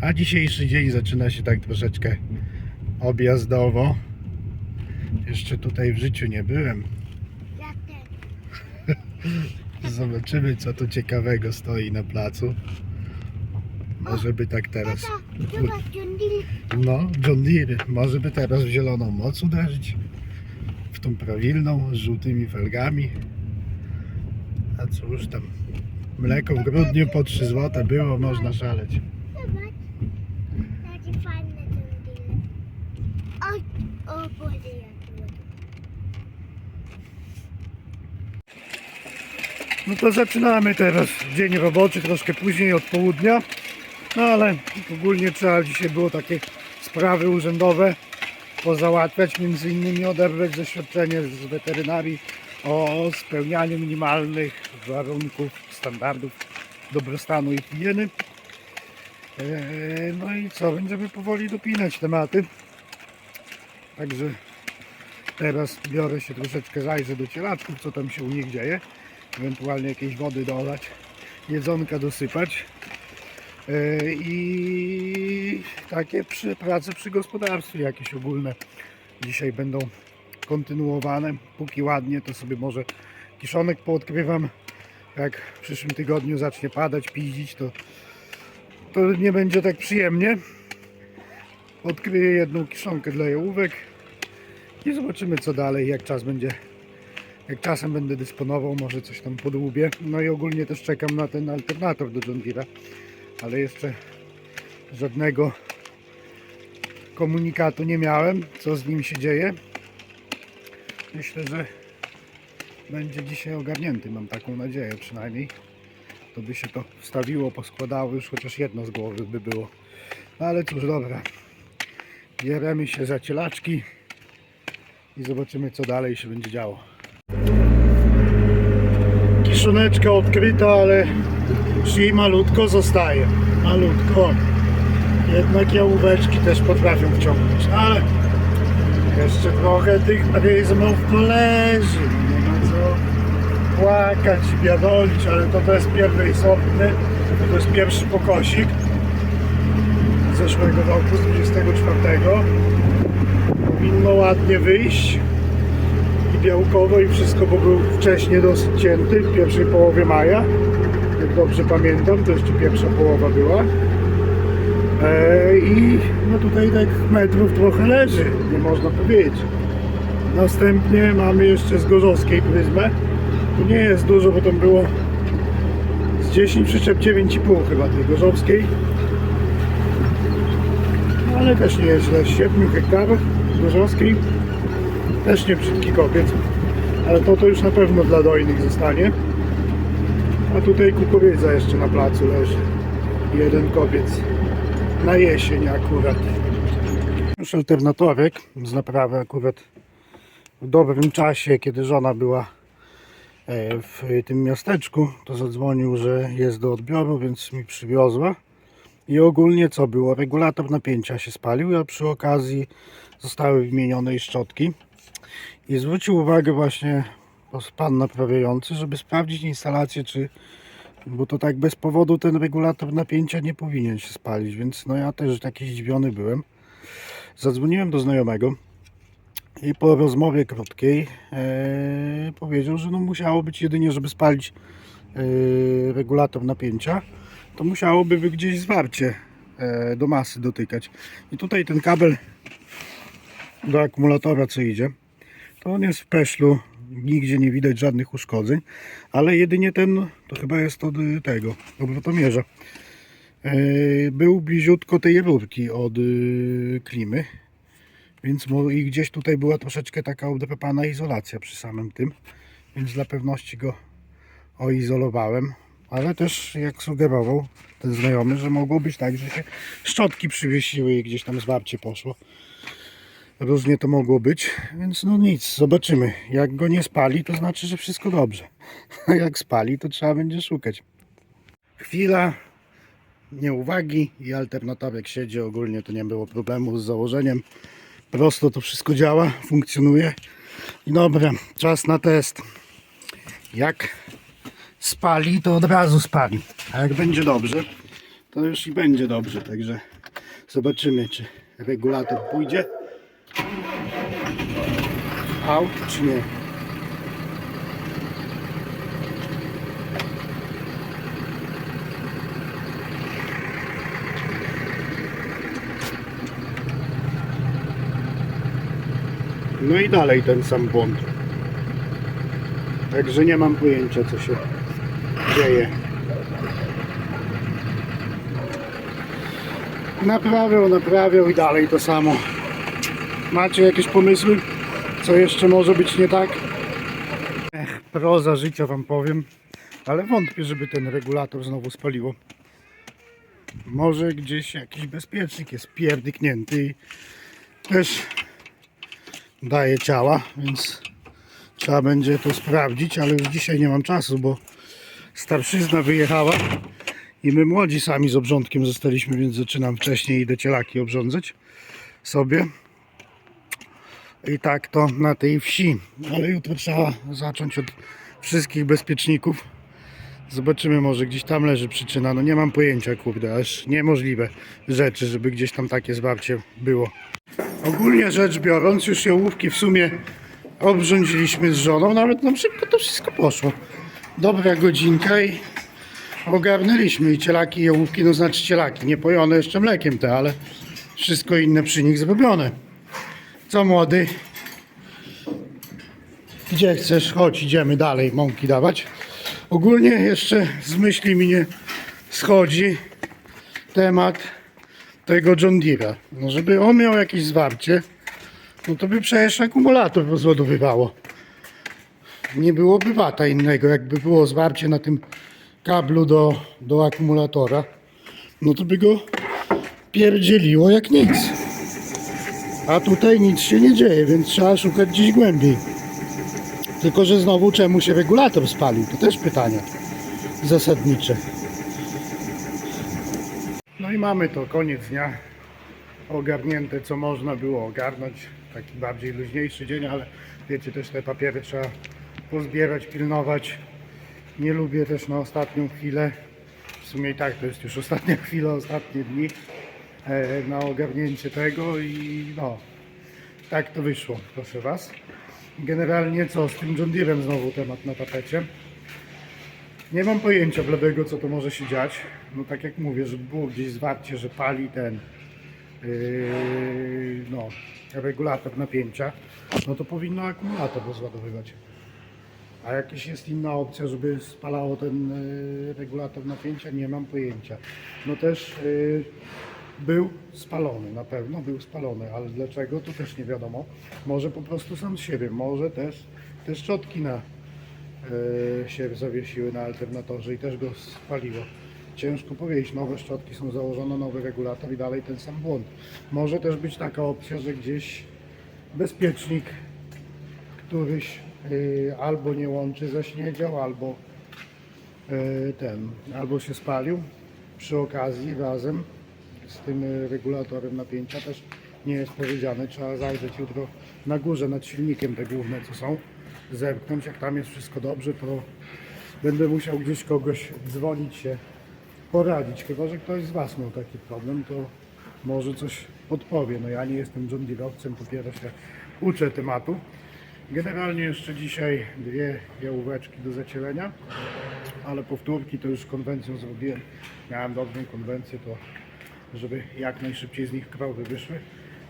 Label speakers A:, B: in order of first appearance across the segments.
A: A dzisiejszy dzień zaczyna się tak troszeczkę objazdowo. Jeszcze tutaj w życiu nie byłem.
B: Ja też.
A: Zobaczymy co tu ciekawego stoi na placu. Może by tak teraz. No, John Deere. Może by teraz w zieloną moc uderzyć. W tą prawilną, z żółtymi felgami. A cóż tam. Mleko w grudniu po 3 zł było, można szaleć.
B: Zobacz. Takie fajne John Deere. O, o Boże, jak ładnie.
A: No to zaczynamy teraz dzień roboczy, troszkę później od południa. No ale ogólnie trzeba dzisiaj było takie sprawy urzędowe pozałatwiać, między innymi odebrać zaświadczenie z weterynarii o spełnianiu minimalnych warunków, standardów dobrostanu i higieny. Eee, No i co, będziemy powoli dopinać tematy. Także teraz biorę się troszeczkę zajrzę do cielaczków, co tam się u nich dzieje ewentualnie jakieś wody dolać, jedzonka dosypać Yy, i takie przy, prace przy gospodarstwie jakieś ogólne dzisiaj będą kontynuowane. Póki ładnie, to sobie może kiszonek poodkrywam. Jak w przyszłym tygodniu zacznie padać, piździć, to, to nie będzie tak przyjemnie. Odkryję jedną kiszonkę dla jałówek i zobaczymy co dalej, jak czas będzie jak czasem będę dysponował, może coś tam podłubię. No i ogólnie też czekam na ten alternator do John Deere'a, ale jeszcze żadnego komunikatu nie miałem, co z nim się dzieje. Myślę, że będzie dzisiaj ogarnięty, mam taką nadzieję przynajmniej. To by się to wstawiło, poskładało, już chociaż jedno z głowy by było. No ale cóż, dobra. Bieremy się za cielaczki i zobaczymy co dalej się będzie działo. Kiszoneczka odkryta, ale szyi malutko zostaje. Malutko. Jednak jałóweczki też potrafią wciągnąć, ale jeszcze trochę tych pryzmów poleży. Nie ma co płakać, biadolić, ale to, to jest pierwszej sortny. To jest pierwszy pokosik zeszłego roku, z 24. Powinno ładnie wyjść i białkowo i wszystko, bo był wcześniej dosyć cięty, w pierwszej połowie maja. Jak dobrze pamiętam, to jeszcze pierwsza połowa była. E, I no tutaj tak metrów trochę leży, nie można powiedzieć. Następnie mamy jeszcze z Gorzowskiej pryzmę. Tu nie jest dużo, bo tam było z 10 przyczep 9,5 chyba tej Gorzowskiej. No, Ale też nie jest źle, 7 hektarów Gorzowskiej. Też nie brzydki kopiec, ale to to już na pewno dla dojnych zostanie. A tutaj kukurydza jeszcze na placu leży. Jeden kopiec na jesień akurat. Już alternatorek z naprawy akurat w dobrym czasie, kiedy żona była e, w tym miasteczku, to zadzwonił, że jest do odbioru, więc mi przywiozła. I ogólnie co było? Regulator napięcia się spalił, a przy okazji zostały wymienione i szczotki. I zwrócił uwagę właśnie pan naprawiający, żeby sprawdzić instalację, czy bo to tak bez powodu ten regulator napięcia nie powinien się spalić, więc no ja też taki zdziwiony byłem. Zadzwoniłem do znajomego i po rozmowie krótkiej e, powiedział, że no musiało być jedynie, żeby spalić e, regulator napięcia, to musiałoby by gdzieś zwarcie e, do masy dotykać. I tutaj ten kabel do akumulatora co idzie, on jest w peszlu, nigdzie nie widać żadnych uszkodzeń, ale jedynie ten, to chyba jest od y, tego, obrotomierza. Yy, Był bliziutko tej rurki od y, klimy, więc i gdzieś tutaj była troszeczkę taka odrapana izolacja przy samym tym, więc dla pewności go oizolowałem, ale też jak sugerował ten znajomy, że mogło być tak, że się szczotki przywiesiły i gdzieś tam zwarcie poszło. Różnie to mogło być, więc no nic, zobaczymy. Jak go nie spali, to znaczy, że wszystko dobrze. A jak spali, to trzeba będzie szukać. Chwila nieuwagi i alternatorek siedzi. Ogólnie to nie było problemu z założeniem. Prosto to wszystko działa, funkcjonuje. I dobra, czas na test. Jak spali, to od razu spali. A jak będzie dobrze, to już i będzie dobrze, także zobaczymy, czy regulator pójdzie out, czy nie. No i dalej ten sam błąd. Także nie mam pojęcia co się dzieje. Naprawiał, naprawiał i dalej to samo. Macie jakieś pomysły? Co jeszcze może być nie tak? Ech, proza życia wam powiem, ale wątpię, żeby ten regulator znowu spaliło. Może gdzieś jakiś bezpiecznik jest pierdyknięty i też daje ciała, więc trzeba będzie to sprawdzić, ale już dzisiaj nie mam czasu, bo starszyzna wyjechała i my młodzi sami z obrządkiem zostaliśmy, więc zaczynam wcześniej idę cielaki obrządzać sobie. I tak to na tej wsi. Ale jutro trzeba zacząć od wszystkich bezpieczników. Zobaczymy, może gdzieś tam leży przyczyna. No nie mam pojęcia, kurde, aż niemożliwe rzeczy, żeby gdzieś tam takie zwarcie było. Ogólnie rzecz biorąc, już jałówki w sumie obrządziliśmy z żoną. Nawet nam szybko to wszystko poszło. Dobra godzinka i ogarnęliśmy i cielaki i jałówki, no znaczy cielaki, nie pojone jeszcze mlekiem te, ale wszystko inne przy nich zrobione. Co młody? Gdzie chcesz? Chodź, idziemy dalej mąki dawać. Ogólnie jeszcze z myśli mi nie schodzi temat tego John Deere'a. No żeby on miał jakieś zwarcie, no to by przecież akumulator rozładowywało. Nie byłoby wata innego, jakby było zwarcie na tym kablu do, do akumulatora, no to by go pierdzieliło jak nic. A tutaj nic się nie dzieje, więc trzeba szukać gdzieś głębiej. Tylko, że znowu czemu się regulator spalił? To też pytanie zasadnicze. No i mamy to, koniec dnia. Ogarnięte, co można było ogarnąć. Taki bardziej luźniejszy dzień, ale wiecie, też te papiery trzeba pozbierać, pilnować. Nie lubię też na ostatnią chwilę. W sumie i tak to jest już ostatnia chwila, ostatnie dni na ogarnięcie tego i no, tak to wyszło, proszę Was. Generalnie co, z tym John Deere'em znowu temat na tapecie. Nie mam pojęcia bladego, co to może się dziać. No tak jak mówię, żeby było gdzieś zwarcie, że pali ten yy, no, regulator napięcia, no to powinno akumulator rozładowywać. A jakaś jest inna opcja, żeby spalało ten yy, regulator napięcia? Nie mam pojęcia. No też yy, był spalony, na pewno był spalony, ale dlaczego to też nie wiadomo. Może po prostu sam z siebie, może też te szczotki na, e, się zawiesiły na alternatorze i też go spaliło. Ciężko powiedzieć, nowe szczotki są założone, nowy regulator i dalej ten sam błąd. Może też być taka opcja, że gdzieś bezpiecznik któryś e, albo nie łączy zaśniedział, albo e, ten, albo się spalił przy okazji razem z tym e, regulatorem napięcia też nie jest powiedziane. Trzeba zajrzeć jutro na górze nad silnikiem te główne co są, zerknąć jak tam jest wszystko dobrze, to będę musiał gdzieś kogoś dzwonić się poradzić, chyba że ktoś z Was miał taki problem, to może coś podpowie. No ja nie jestem John Deere'owcem, dopiero się uczę tematu. Generalnie jeszcze dzisiaj dwie jałóweczki do zacierenia, ale powtórki to już konwencją zrobiłem. Miałem dobrą konwencję, to żeby jak najszybciej z nich krowy wyszły.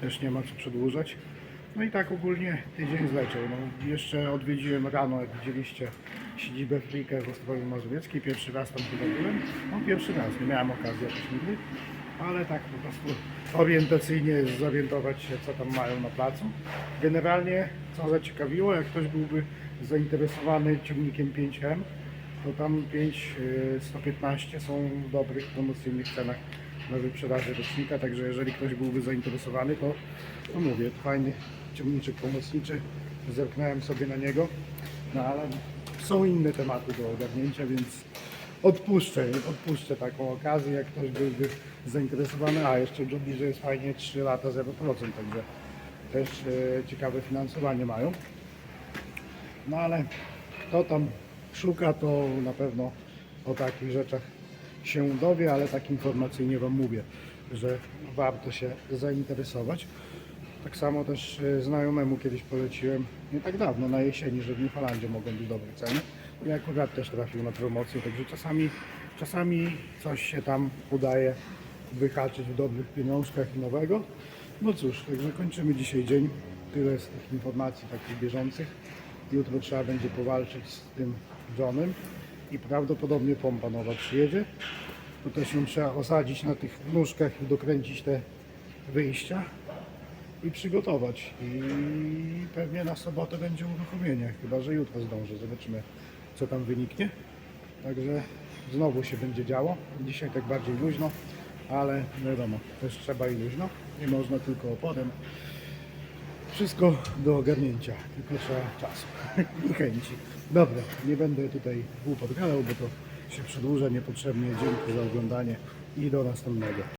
A: Też nie ma co przedłużać. No i tak ogólnie tydzień zleciał. No, jeszcze odwiedziłem rano, jak widzieliście, siedzibę Frikę w Ostrowie Mazowieckiej. Pierwszy raz tam chyba byłem. No pierwszy raz, nie miałem okazji jakoś nigdy. Ale tak po prostu orientacyjnie zorientować się, co tam mają na placu. Generalnie, co zaciekawiło, jak ktoś byłby zainteresowany ciągnikiem 5M, to tam 5 y, 115 są w dobrych promocyjnych cenach na wyprzedaży rocznika, także jeżeli ktoś byłby zainteresowany, to no mówię, fajny ciągniczek pomocniczy, zerknąłem sobie na niego, no ale są inne tematy do ogarnięcia, więc odpuszczę, odpuszczę taką okazję, jak ktoś byłby zainteresowany, a jeszcze John Deere jest fajnie 3 lata 0%, także też e, ciekawe finansowanie mają. No ale kto tam szuka, to na pewno o takich rzeczach się dowie, ale tak informacyjnie Wam mówię, że warto się zainteresować. Tak samo też e, znajomemu kiedyś poleciłem nie tak dawno, na jesieni, że w Newfoundlandzie mogą być dobre ceny. I akurat też trafił na promocję, także czasami, czasami coś się tam udaje wyhaczyć w dobrych pieniążkach i nowego. No cóż, także kończymy dzisiaj dzień. Tyle z tych informacji takich bieżących. Jutro trzeba będzie powalczyć z tym Johnem i prawdopodobnie pompa nowa przyjedzie. To też ją trzeba osadzić na tych nóżkach i dokręcić te wyjścia i przygotować. I pewnie na sobotę będzie uruchomienie, chyba że jutro zdążę. Zobaczymy, co tam wyniknie. Także znowu się będzie działo. Dzisiaj tak bardziej luźno, ale wiadomo, też trzeba i luźno. Nie można tylko oporem. Wszystko do ogarnięcia, tylko trzeba czasu i chęci. Dobra, nie będę tutaj głupot gadał, bo to się przedłuża niepotrzebnie. Dzięki za oglądanie i do następnego.